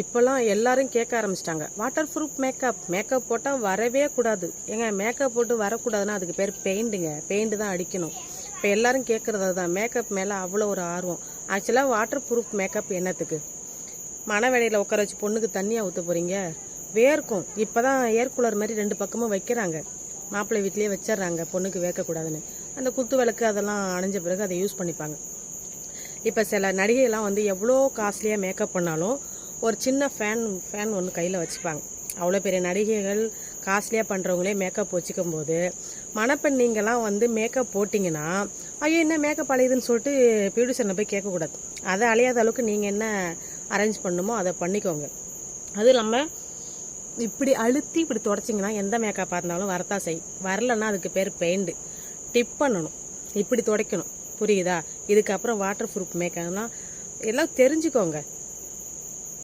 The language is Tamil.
இப்போல்லாம் எல்லாரும் கேட்க ஆரம்பிச்சிட்டாங்க வாட்டர் ப்ரூஃப் மேக்கப் மேக்கப் போட்டால் வரவே கூடாது. ஏங்க மேக்கப் போட்டு வரக்கூடாதுன்னா அதுக்கு பேர் பெயிண்ட்டுங்க பெயிண்ட் தான் அடிக்கணும். இப்போ எல்லாரும் கேட்குறது தான் மேக்கப் மேலே அவ்வளோ ஒரு ஆர்வம். ஆக்சுவலாக வாட்டர் ப்ரூஃப் மேக்கப் என்னத்துக்கு? மனவேடையில் உட்கார வச்சு பொண்ணுக்கு தண்ணியாக ஊற்ற போகிறீங்க வேர்க்கும். இப்போ தான் ஏர் கூலர் மாதிரி ரெண்டு பக்கமும் வைக்கிறாங்க. மாப்பிள்ளை வீட்லேயே வச்சிடுறாங்க பொண்ணுக்கு வேர்க்கக்கூடாதுன்னு. அந்த குத்து விளக்கு அதெல்லாம் அணைஞ்ச பிறகு அதை யூஸ் பண்ணிப்பாங்க. இப்போ சில நடிகைலாம் வந்து எவ்வளோ காஸ்ட்லியாக மேக்கப் பண்ணாலும் ஒரு சின்ன ஃபேன் ஃபேன் ஒன்று கையில் வச்சுப்பாங்க. அவ்வளோ பெரிய நடிகைகள் காஸ்ட்லியாக பண்ணுறவங்களே மேக்கப் வச்சுக்கும் போது மணப்பெண் நீங்களாம் வந்து மேக்கப் போட்டிங்கன்னா ஐயோ என்ன மேக்கப் அலையுதுன்னு சொல்லிட்டு பியூட்டிஷனை போய் கேட்கக்கூடாது. அதை அழையாத அளவுக்கு நீங்கள் என்ன அரேஞ்ச் பண்ணணுமோ அதை பண்ணிக்கோங்க. அதுவும் இல்லாமல் இப்படி அழுத்தி இப்படி தொடச்சிங்கன்னா எந்த மேக்கப்பாக இருந்தாலும் வரத்தா செய் வரலன்னா அதுக்கு பேர் பெயிண்டு டிப் பண்ணணும். இப்படி துடைக்கணும். புரியுதா? இதுக்கப்புறம் வாட்டர் ப்ரூஃப் மேக்கப்னால் எல்லாம் தெரிஞ்சுக்கோங்க.